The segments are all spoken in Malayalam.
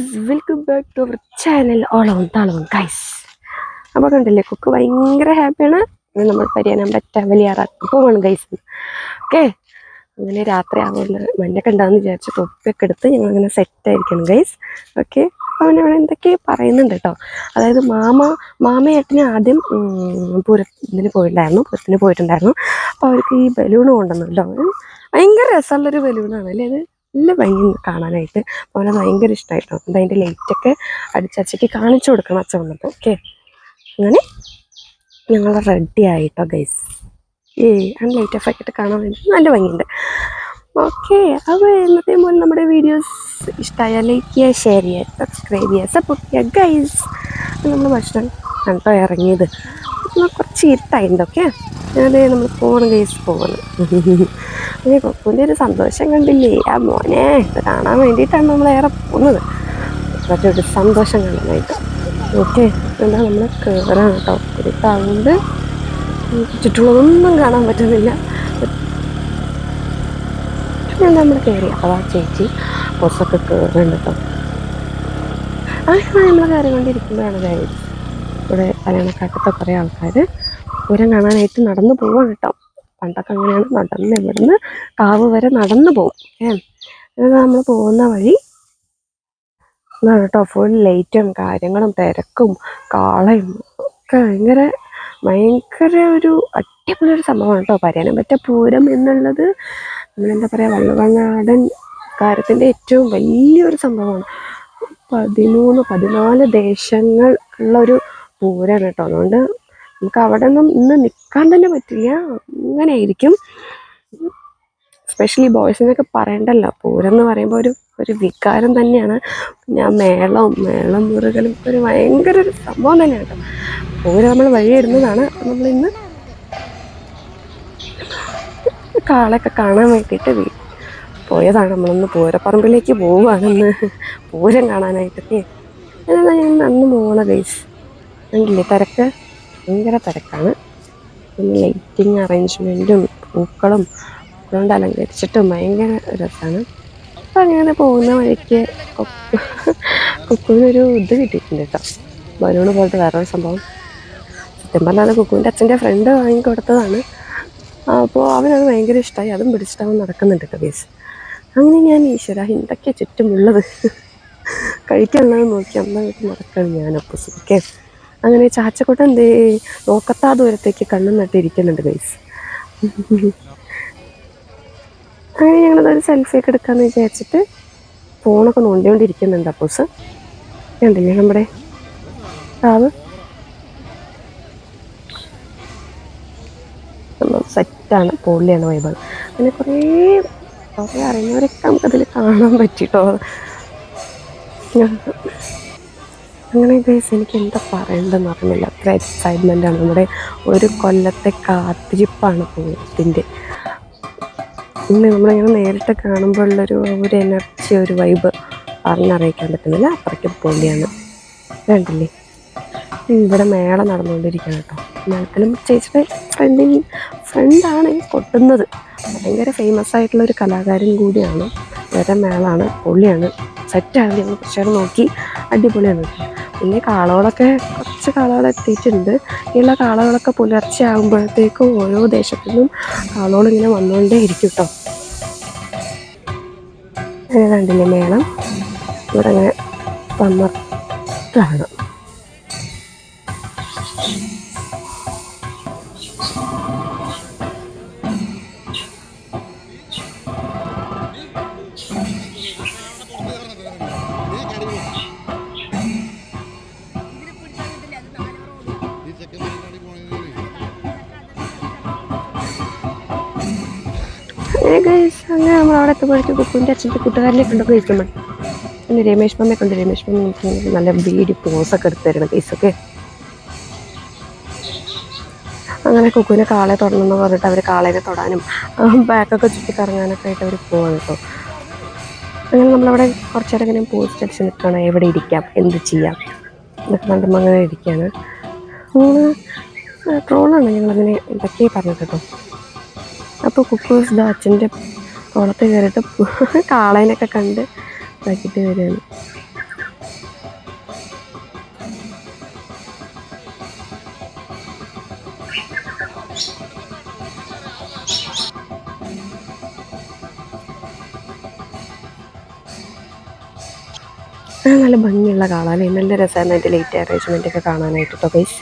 Guys welcome back to our channel ഓളവും താളവും ഗൈസ് അപ്പോൾ കണ്ടില്ലേ കുക്ക് ഭയങ്കര ഹാപ്പിയാണ് നമ്മൾ പരിയാനം പറ്റാൻ വലിയ പോവാണ് ഗൈസ് ഓക്കെ അങ്ങനെ രാത്രി ആവുന്ന മഞ്ഞൊക്കെ ഉണ്ടാകുന്ന വിചാരിച്ച് തൊപ്പിയൊക്കെ എടുത്ത് ഞങ്ങൾ അങ്ങനെ സെറ്റ് ആയിരിക്കണം ഗൈസ് ഓക്കെ അവൻ അവിടെ എന്തൊക്കെ പറയുന്നുണ്ട് കേട്ടോ. അതായത് മാമ മാമയേട്ടന് ആദ്യം പുര പൂരത്തിന് പോയിട്ടുണ്ടായിരുന്നു പൂരത്തിന് പോയിട്ടുണ്ടായിരുന്നു. അപ്പോൾ അവർക്ക് ഈ ബലൂൺ കേട്ടോ. ഭയങ്കര രസമുള്ളൊരു ബലൂണാണ് അല്ലേ അത് നല്ല ഭംഗി കാണാനായിട്ട്. അവനെ ഭയങ്കര ഇഷ്ടമായിട്ടോ അപ്പം അതിന്റെ ലൈറ്റൊക്കെ അടിച്ചച്ചയ്ക്ക് കാണിച്ചു കൊടുക്കണം അച്ഛൻ വന്നപ്പോൾ ഓക്കെ? അങ്ങനെ ഞങ്ങൾ റെഡി ആയിട്ടോ ഗൈസ് ഏ അങ്ങനെ ലൈറ്റ് ഓഫ് ആക്കിയിട്ട് കാണാൻ വേണ്ടി നല്ല ഭംഗിയുണ്ട്. ഓക്കെ അപ്പോൾ എന്നത്തെ പോലെ നമ്മുടെ വീഡിയോസ് ഇഷ്ടമായാൽ ലൈക്ക് ചെയ്യുക ഷെയർ ചെയ്യുക സബ്സ്ക്രൈബ് ചെയ്യുക സപ്പോർട്ട് ചെയ്യുക ഗൈസ് നമ്മൾ ഭക്ഷണം കണ്ടോ ഇറങ്ങിയത്. കുറച്ച് ഇരുട്ടായിട്ടുണ്ട് ഓക്കെ? അതെ നമ്മൾ പോകണം ഗൈസ് പോകണം അതെ കൊക്കുന്റെ ഒരു സന്തോഷം കണ്ടില്ലേ? ആ മോനെ ഇത് കാണാൻ വേണ്ടിയിട്ടാണ് നമ്മൾ ഏറെ പോകുന്നത്. ഒരു സന്തോഷം കാണാനായിട്ട്. ഓക്കെ എന്താ നമ്മൾ കയറാണ് കേട്ടോ. ഇരുട്ടാവുകൊണ്ട് ചുറ്റുള്ളതൊന്നും കാണാൻ പറ്റുന്നില്ല. ഞാൻ നമ്മൾ കയറി അപ്പോൾ ആ ചേച്ചി ബസ്സൊക്കെ കയറുന്നുണ്ട് കേട്ടോ. ആ നമ്മൾ കയറിക്കൊണ്ടിരിക്കുമ്പോഴാണ് കാര്യം ഇവിടെ കല്യാണക്കാട്ടത്തെ കുറേ ആൾക്കാർ പൂരം കാണാനായിട്ട് നടന്നു പോവാണ് കേട്ടോ. പണ്ടൊക്കെ അങ്ങനെയാണ് നടന്ന് ഇവിടുന്ന് കാവ് വരെ നടന്നു പോകും. ഏ? നമ്മൾ പോകുന്ന വഴി കേട്ടോ ഫുൾ ലൈറ്റും കാര്യങ്ങളും തിരക്കും കാളയും ഒക്കെ ഭയങ്കര ഭയങ്കര ഒരു അടിപൊളി ഒരു സംഭവമാണ് കേട്ടോ പറയാനും പറ്റ പൂരം എന്നുള്ളത് നമ്മളെന്താ പറയുക വള്ളുവനാടൻ കാര്യത്തിന്റെ ഏറ്റവും വലിയൊരു സംഭവമാണ്. പതിമൂന്ന് പതിനാല് ദേശങ്ങൾ ഉള്ളൊരു പൂരാണ് കേട്ടോ അതുകൊണ്ട് നമുക്ക് അവിടെ നിന്നും ഇന്ന് നിൽക്കാൻ തന്നെ പറ്റില്ല. അങ്ങനെ ആയിരിക്കും സ്പെഷ്യലി ബോയ്സിനൊക്കെ പറയണ്ടല്ലോ. പൂരം എന്ന് പറയുമ്പോൾ ഒരു ഒരു വികാരം തന്നെയാണ്. ഞാൻ മേളവും മേളം ഒക്കെ ഒരു ഭയങ്കര ഒരു സംഭവം തന്നെയാണ് കേട്ടോ. പൂരം നമ്മൾ അപ്പം നമ്മൾ ഇന്ന് കാളൊക്കെ കാണാൻ വേണ്ടിയിട്ട് പോയതാണ്. നമ്മളൊന്ന് പൂരപ്പറമ്പിലേക്ക് പോവുകയാണെന്ന് പൂരം കാണാനായിട്ടൊക്കെ. ഞാൻ അന്ന് പോകണ ഗൈസ് കണ്ടില്ലേ തിരക്ക്? ഭയങ്കര തിരക്കാണ്. പിന്നെ ലൈറ്റിങ് അറേഞ്ച്മെന്റും പൂക്കളും കൊണ്ട് അലങ്കരിച്ചിട്ടും ഭയങ്കര രസമാണ് അപ്പം അങ്ങനെ പോകുന്ന വഴിക്ക് കുക്കുവിനൊരു ഇത് കിട്ടിയിട്ടുണ്ട് കേട്ടോ ബലൂണ് പോലത്തെ വേറൊരു സംഭവം. സത്യം പറഞ്ഞാൽ കുക്കുവിന്റെ അച്ഛന്റെ ഫ്രണ്ട് വാങ്ങിക്കൊടുത്തതാണ് അപ്പോൾ അവനത് ഭയങ്കര ഇഷ്ടമായി അതും പിടിച്ചിട്ടാവും നടക്കുന്നുണ്ട് കേട്ടോ ബേസ് അങ്ങനെ ഞാൻ ഈശ്വര എന്തൊക്കെയാണ് ചുറ്റുമുള്ളത്? കഴിക്കാനുള്ളത് നോക്കി അമ്മ വീട്ടിൽ നടക്കുകയാണ് ഞാൻ അപ്പോൾ ഓക്കെ അങ്ങനെ ചാച്ചക്കുട്ടൻ എന്തേ നോക്കത്താ ദൂരത്തേക്ക് കണ്ണും നട്ടിരിക്കുന്നുണ്ട് ഗൈസ് അങ്ങനെ ഞങ്ങളതൊരു സെൽഫിയൊക്കെ എടുക്കാമെന്ന് വിചാരിച്ചിട്ട് ഫോണൊക്കെ നോണ്ടിക്കൊണ്ടിരിക്കുന്നുണ്ട് അപ്പോസ്. കണ്ടില്ലേ നമ്മുടെ കാവ് സെറ്റാണ് പൊള്ളിയാണ് വൈബാണ് അങ്ങനെ കുറേ കുറേ അറിയുന്നവരൊക്കെ നമുക്കതിൽ കാണാൻ പറ്റിട്ടോ. അങ്ങനെ ഗൈസ് എനിക്ക് എന്താ പറയേണ്ടതെന്ന് അറിയില്ല അത്ര എക്സൈറ്റ്മെന്റ് ആണ്. നമ്മുടെ ഒരു കൊല്ലത്തെ കാത്തിരിപ്പാണ് പൂരത്തിന്റെ. നമ്മളിങ്ങനെ നേരിട്ട് കാണുമ്പോഴുള്ളൊരു ഒരു എനർജി ഒരു വൈബ് പറഞ്ഞറിയിക്കാൻ പറ്റുന്നില്ല. അത്രയ്ക്ക് പൊളിയാണ്. കണ്ടില്ലേ? ഇവിടെ മേള നടന്നുകൊണ്ടിരിക്കുകയാണ് കേട്ടോ. മേളത്തിലും ചേച്ചിയുടെ ഫ്രണ്ടിൻ ഫ്രണ്ടാണ് കൊട്ടുന്നത്. ഭയങ്കര ഫേമസ് ആയിട്ടുള്ള ഒരു കലാകാരൻ കൂടിയാണ്. വേറെ മേളാണ്. പൊള്ളിയാണ് സെറ്റാണ് ഞങ്ങൾ കുറച്ച് നോക്കി. അടിപൊളിയാണ് പിന്നെ കാളകളൊക്കെ കുറച്ച് കാളകൾ എത്തിയിട്ടുണ്ട്. ഇങ്ങനെയുള്ള കാളകളൊക്കെ പുലർച്ചെ ആകുമ്പോഴത്തേക്കും ഓരോ ദേശത്തു നിന്നും കാളകൾ ഇങ്ങനെ വന്നുകൊണ്ടേ ഇരിക്കും കേട്ടോ. അങ്ങനെ കണ്ടില്ലേ മേളം? ഇവിടെ അങ്ങനെ പമ്മർത്താണ് അങ്ങനെ നമ്മൾ അവിടെ എത്തുമ്പോഴേക്കും കുക്കുവിന്റെ അച്ഛന്റെ കൂട്ടുകാരനെ കണ്ടപ്പോൾ ഇരിക്കുമ്പോൾ പിന്നെ രമേശ് മമ്മയെ കണ്ട്. രമേശ് മമ്മ നല്ല വീടി പോസൊക്കെ എടുത്ത് തരണം ഗൈസൊക്കെ അങ്ങനെ കുക്കുവിനെ കാളെ തൊടണമെന്ന് പറഞ്ഞിട്ട് അവർ കാളേനെ തൊടാനും ബാക്കൊക്കെ ചുറ്റി കറങ്ങാനൊക്കെ ആയിട്ട് അവർ പോവാണ് കേട്ടോ അങ്ങനെ നമ്മളവിടെ കുറച്ചേരം ഇങ്ങനെ പോസ്റ്റ് അടിച്ച് നിൽക്കുകയാണ് എവിടെ ഇരിക്കാം? എന്ത് ചെയ്യാം? എന്നൊക്കെ കണ്ടുമ്പോൾ അങ്ങനെ ഇരിക്കുകയാണ് അങ്ങനെ ട്രോളാണ് ഞങ്ങളങ്ങനെ ഇതൊക്കെ പറഞ്ഞത് കേട്ടോ അപ്പോൾ കുക്കൂസ് അച്ഛന്റെ കുളത്ത് കയറിയിട്ട് കാളേനൊക്കെ കണ്ട് ഇതാക്കിയിട്ട് വരികയാണ്. നല്ല ഭംഗിയുള്ള കാളാണ് നല്ല രസമായിട്ട് ലേറ്റ് അറേഞ്ച്മെന്റ് ഒക്കെ കാണാനായിട്ട്. കേട്ടോ ഗൈസ്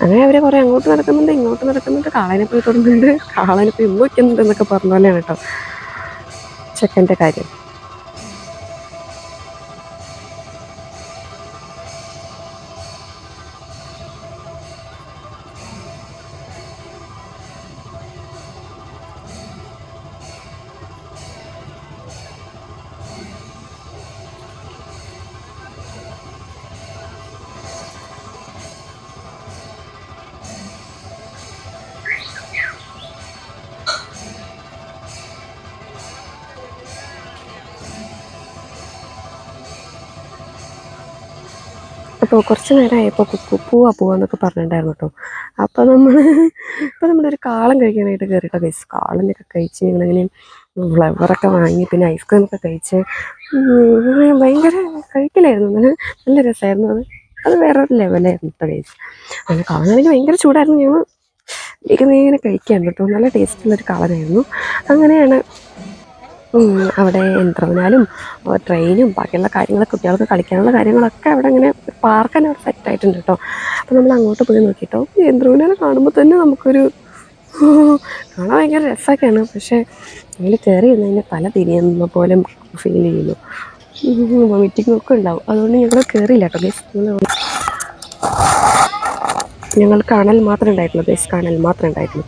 അങ്ങനെ അവരെ കുറെ അങ്ങോട്ട് നടക്കുന്നുണ്ട് ഇങ്ങോട്ട് നടക്കുന്നുണ്ട് കാളേനെ പോയി തൊടുന്നുണ്ട് കാളേനെ പോയി ഉമ്മ എന്നൊക്കെ പറഞ്ഞ പോലെയാണ് കേട്ടോ ചെക്കന്റെ കാര്യം. അപ്പോൾ കുറച്ച് നേരമായപ്പോൾ കുക്കു പോവാ പോവാന്നൊക്കെ പറഞ്ഞിട്ടുണ്ടായിരുന്നു കേട്ടോ. അപ്പോൾ നമ്മൾ ഇപ്പോൾ നമ്മളൊരു കാളം കഴിക്കാനായിട്ട് കയറിയിട്ടോ ഗൈസ് കാളനൊക്കെ കഴിച്ച് ഞങ്ങളിങ്ങനെ ഫ്ലവറൊക്കെ വാങ്ങി പിന്നെ ഐസ്ക്രീം ഒക്കെ കഴിച്ച് ഭയങ്കര കഴിക്കലായിരുന്നു നല്ല നല്ല രസമായിരുന്നു അത്. അത് വേറൊരു ലെവലായിരുന്നു കേട്ടോ ഗൈസ് അങ്ങനെ കാളനാണെങ്കിൽ ഭയങ്കര ചൂടായിരുന്നു. ഞങ്ങൾ ഇങ്ങനെ കഴിക്കാൻ കേട്ടോ. നല്ല ടേസ്റ്റുള്ളൊരു കാളനായിരുന്നു. അങ്ങനെയാണ് അവിടെ യന്ത്രവനാലും ട്രെയിനും ബാക്കിയുള്ള കാര്യങ്ങൾ കുട്ടികൾക്ക് കളിക്കാനുള്ള കാര്യങ്ങളൊക്കെ അവിടെ ഇങ്ങനെ പാർക്ക് തന്നെ അവിടെ സെറ്റ് ആയിട്ടുണ്ട് കേട്ടോ. അപ്പോൾ നമ്മൾ അങ്ങോട്ട് പോയി നോക്കിയിട്ടോ യന്ത്രവനാലെ കാണുമ്പോൾ തന്നെ നമുക്കൊരു കാണാൻ ഭയങ്കര രസമൊക്കെയാണ്. പക്ഷേ അതിൽ കയറി ഇരുന്നതിന്റെ തല തിരിയുന്ന പോലെ ഫീൽ ചെയ്യുന്നു. വൊമിറ്റിംഗ് ഒക്കെ ഉണ്ടാവും. അതുകൊണ്ട് ഞങ്ങൾ കയറിയില്ല കേട്ടോ. ഞങ്ങൾ കാണൽ മാത്രമേ ഉണ്ടായിട്ടുള്ളൂ. ബേസ് കാണൽ മാത്രമേ ഉണ്ടായിട്ടുള്ളൂ.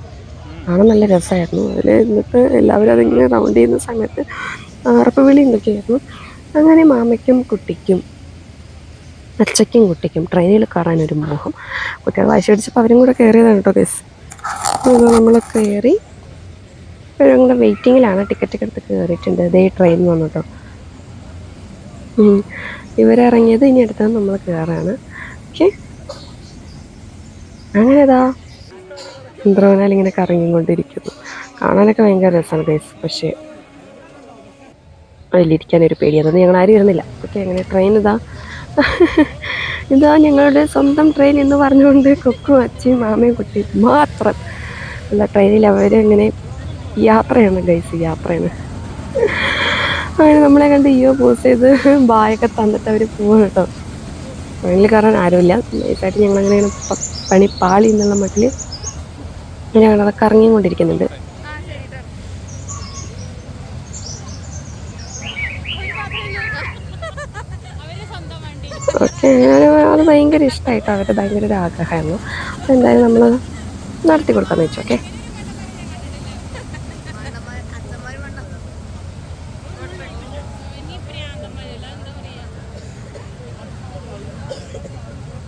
കാണാൻ നല്ല രസമായിരുന്നു. അതിൽ എന്നിട്ട് എല്ലാവരും അതിങ്ങനെ റൗണ്ട് ചെയ്യുന്ന സമയത്ത് ആർപ്പ് വിളി എന്തൊക്കെയായിരുന്നു? അങ്ങനെ മാമയ്ക്കും കുട്ടിക്കും അച്ചയ്ക്കും കുട്ടിക്കും ട്രെയിനിൽ കയറാൻ ഒരു മോഹം. കുട്ടികൾ വാശി പിടിച്ചപ്പോൾ അവരും കൂടെ കയറിയതാണ് കേട്ടോ ഗസ് നമ്മൾ കയറി ഇപ്പോഴും കൂടെ വെയിറ്റിങ്ങിലാണ് ടിക്കറ്റ് ഒക്കെ എടുത്ത് കയറിയിട്ടുണ്ട് ഇതേ ട്രെയിൻ വന്നു കേട്ടോ. ഇവരിറങ്ങിയത് ഇനി അടുത്തത് നമ്മൾ കയറാണ് ഓക്കെ അങ്ങനെ ഇതാ ഇന്ദ്രവനാൽ ഇങ്ങനെ കറങ്ങിക്കൊണ്ടിരിക്കുന്നു. കാണാനൊക്കെ ഭയങ്കര രസമാണ് ഗൈസ് പക്ഷേ അതിലിരിക്കാനൊരു പേടി അതൊന്നും ഞങ്ങൾ ആരും ഇരുന്നില്ല. ഓക്കെ അങ്ങനെ ട്രെയിൻ ഇതാ. ഇതാ ഞങ്ങളുടെ സ്വന്തം ട്രെയിൻ എന്ന് പറഞ്ഞുകൊണ്ട് കൊക്കും അച്ഛയും മാമയും കുട്ടി മാത്രം. അല്ല ട്രെയിനിൽ അവരിങ്ങനെ യാത്രയാണ് ഗൈസ് യാത്രയാണ്. അങ്ങനെ നമ്മളെ കണ്ട് അയ്യോ പോസ് ചെയ്ത് ബായൊക്കെ തന്നിട്ട് അവർ പോകും കേട്ടോ. ട്രെയിനിൽ കയറാൻ ആരുമില്ല. നൈസായിട്ട് ഞങ്ങളങ്ങനെ പണി പാളി എന്നുള്ള മട്ടിൽ ഞങ്ങൾ അതൊക്കെ ഇറങ്ങിക്കൊണ്ടിരിക്കുന്നുണ്ട് ഓക്കെ അത് ഭയങ്കര ഇഷ്ടമായിട്ട് അവരുടെ ഭയങ്കര ഒരു ആഗ്രഹമായിരുന്നു. അപ്പോൾ എന്തായാലും നമ്മൾ നടത്തി കൊടുക്കാമെന്ന് വെച്ചു ഓക്കെ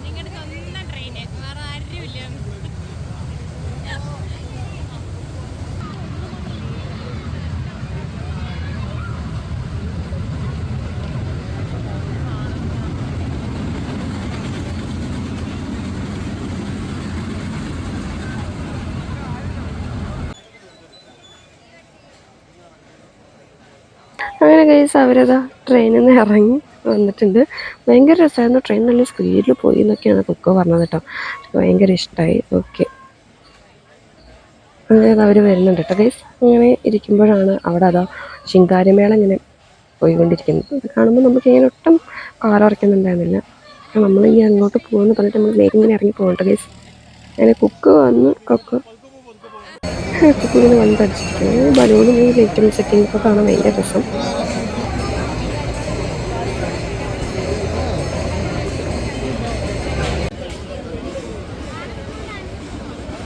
നിങ്ങളുടെ സ്വന്തം ട്രെയിന് വേറെ ആരുമില്ല അങ്ങനെ കേസ് അവരതാ ട്രെയിനിൽ നിന്ന് ഇറങ്ങി വന്നിട്ടുണ്ട്. ഭയങ്കര രസമായിരുന്നു ട്രെയിൻ നല്ല സ്പീഡിൽ പോയി എന്നൊക്കെയാണ് കൊക്കോ പറഞ്ഞത് കേട്ടോ. ഭയങ്കര ഇഷ്ടമായി ഓക്കെ അങ്ങനെ അവർ വരുന്നുണ്ട് കേട്ടോ ഗൈസ് അങ്ങനെ ഇരിക്കുമ്പോഴാണ് അവിടെ അതാ ശിങ്കാരിമേള ഇങ്ങനെ പോയിക്കൊണ്ടിരിക്കുന്നത്. അത് കാണുമ്പോൾ നമുക്ക് ഇങ്ങനെ ഒട്ടും കാലുറയ്ക്കുന്നുണ്ടായിരുന്നില്ല നമ്മൾ ഇനി അങ്ങോട്ട് പോകുമെന്ന് പറഞ്ഞിട്ട് നമ്മൾ വേഗം ഇങ്ങനെ ഇറങ്ങി പോകണ്ട ഗൈസ് അങ്ങനെ കുക്ക് വന്ന് കൊക്കോ കുക്ക് ഇങ്ങനെ വന്നടിച്ചിരിക്കുന്നു ബലൂണും ഈ ലൈറ്റും സെറ്റിംഗ് ഒക്കെ കാണാൻ ഭയങ്കര രസം.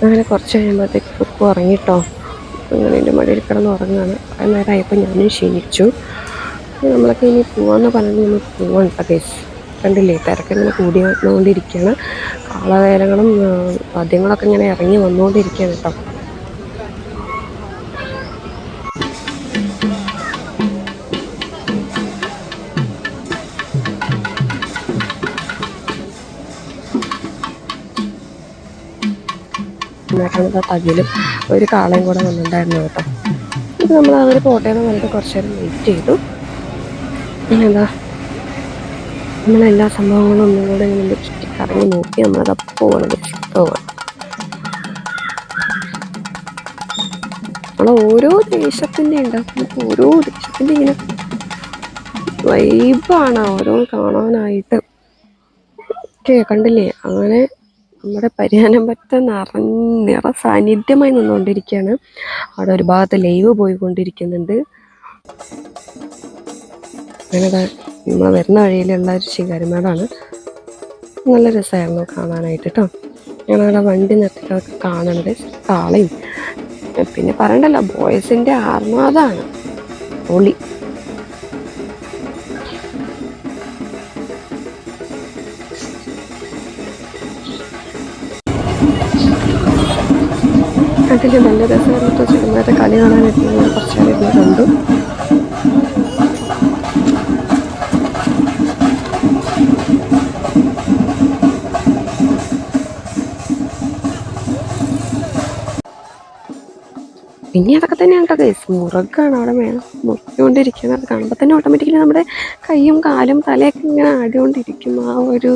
അങ്ങനെ കുറച്ച് കഴിയുമ്പോഴത്തേക്ക് കുക്കു ഉറങ്ങിട്ടോ. അങ്ങനെ എന്റെ മടിയിൽ കിടന്ന് ഉറങ്ങുകയാണ്. കുറേ നേരമായപ്പോൾ ഞാനും ക്ഷീണിച്ചു. നമ്മളൊക്കെ ഇനി പോവാന്ന് പറഞ്ഞ് നമ്മൾ പോവാണ് കേട്ടോ കേസ് കണ്ടില്ലേ തിരക്ക് ഇങ്ങനെ കൂടി വന്നുകൊണ്ടിരിക്കുകയാണ് കാളവേലകളും പദ്യങ്ങളൊക്കെ ഇങ്ങനെ ഇറങ്ങി വന്നുകൊണ്ടിരിക്കുകയാണ് കേട്ടോ. എന്നിട്ടാണ് തകിലും ഒരു കാളയും കൂടെ വന്നിട്ടുണ്ടായിരുന്നു കേട്ടോ. ഇത് നമ്മൾ അവർ കോട്ടയം വന്നിട്ട് കുറച്ച് നേരം വെയിറ്റ് ചെയ്തു. പിന്നെന്താ നമ്മളെല്ലാ സംഭവങ്ങളും ഒന്നും കൂടെ ഇങ്ങനെ കറങ്ങി നോക്കി നമ്മളത് പോകണം പോവാണ് നമ്മൾ ഓരോ ദേശത്തിന്റെ ഉണ്ടാക്കുന്ന ഓരോ ദേശത്തിന്റെ ഇങ്ങനെ വൈബാണ് ഓരോ കാണാനായിട്ട്. ഓക്കെ കണ്ടില്ലേ അങ്ങനെ നമ്മുടെ പരിഹാനം പറ്റ നിറഞ്ഞ നിറ സാന്നിധ്യമായി നിന്നുകൊണ്ടിരിക്കുകയാണ്. അവിടെ ഒരു ഭാഗത്ത് ലൈവ് പോയിക്കൊണ്ടിരിക്കുന്നുണ്ട്. നമ്മൾ വരുന്ന വഴിയിലുള്ള ഒരു ശികാരിമേടാണ് നല്ല രസമായിരുന്നു കാണാനായിട്ട് കേട്ടോ ഞങ്ങളവിടെ വണ്ടി നിർത്തിയിട്ടൊക്കെ കാണുന്നത് കാളയും പിന്നെ പറയണ്ടല്ലോ ബോയ്സിന്റെ ആർമാദാണ്. പൊളി. അതിൽ നല്ല രസമായിരുന്നു സിനിമയുടെ കളി കാണാനായിട്ട് ഞങ്ങൾ കുറച്ച് ഇരുന്ന് കണ്ടു. പിന്നെ അതൊക്കെ തന്നെയാണ് കേട്ടോ കേസ് മുറുകാണ് അവിടെ വേണം മുറുക്കൊണ്ടിരിക്കുന്നത് അത് കാണുമ്പോൾ തന്നെ ഓട്ടോമാറ്റിക്കലി നമ്മുടെ കൈയും കാലും തലയൊക്കെ ഇങ്ങനെ ആടിക്കൊണ്ടിരിക്കും. ആ ഒരു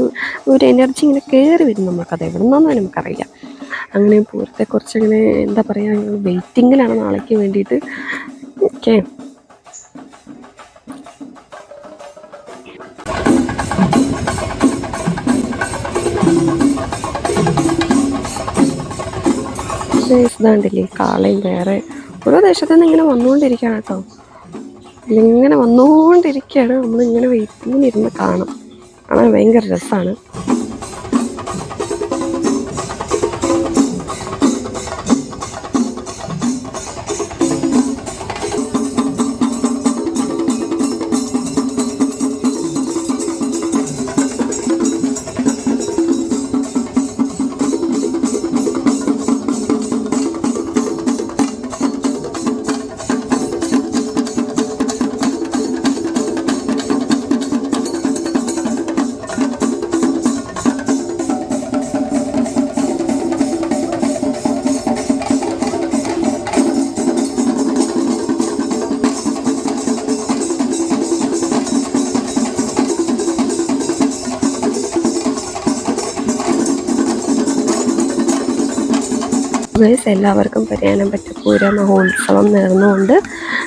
ഒരു എനർജി ഇങ്ങനെ കയറി വരും നമുക്കത് എവിടെ നിന്നാണെന്ന് നമുക്കറിയില്ല. അങ്ങനെ പൂരത്തെ കുറച്ചങ്ങനെ എന്താ പറയുക ഞങ്ങൾ വെയിറ്റിങ്ങിലാണ് നാളേക്ക് വേണ്ടിയിട്ട്. ഓക്കെ ഇതാണ്ടില്ലേ കാളയും വേറെ ഓരോ ദേശത്തു നിന്ന് ഇങ്ങനെ വന്നുകൊണ്ടിരിക്കുകയാണ് കേട്ടോ. ഇങ്ങനെ വന്നുകൊണ്ടിരിക്കുകയാണ്. നമ്മളിങ്ങനെ വെയിറ്റിങ്ങിരുന്ന് കാണും. കാണാൻ ഭയങ്കര രസമാണ് ഗൈസ് എല്ലാവർക്കും പറ്റും പൂര മഹോത്സവം നേർന്നുകൊണ്ട്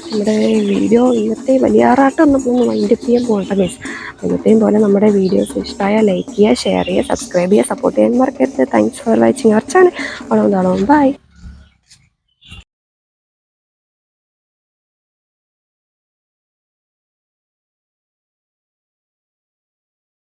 നമ്മുടെ വീഡിയോ ഇന്നത്തെ വലിയാറാട്ടം നമ്മളൊന്ന് വൈൻഡപ്പ് ചെയ്യാൻ പോകട്ടെ ഗൈസ് ഇന്നത്തെയും പോലെ നമ്മുടെ വീഡിയോസ് ഇഷ്ടമായ ലൈക്ക് ചെയ്യുക ഷെയർ ചെയ്യുക സബ്സ്ക്രൈബ് ചെയ്യുക സപ്പോർട്ട് ചെയ്യാൻ മറക്കരുത്. Thanks for watching our channel Onam by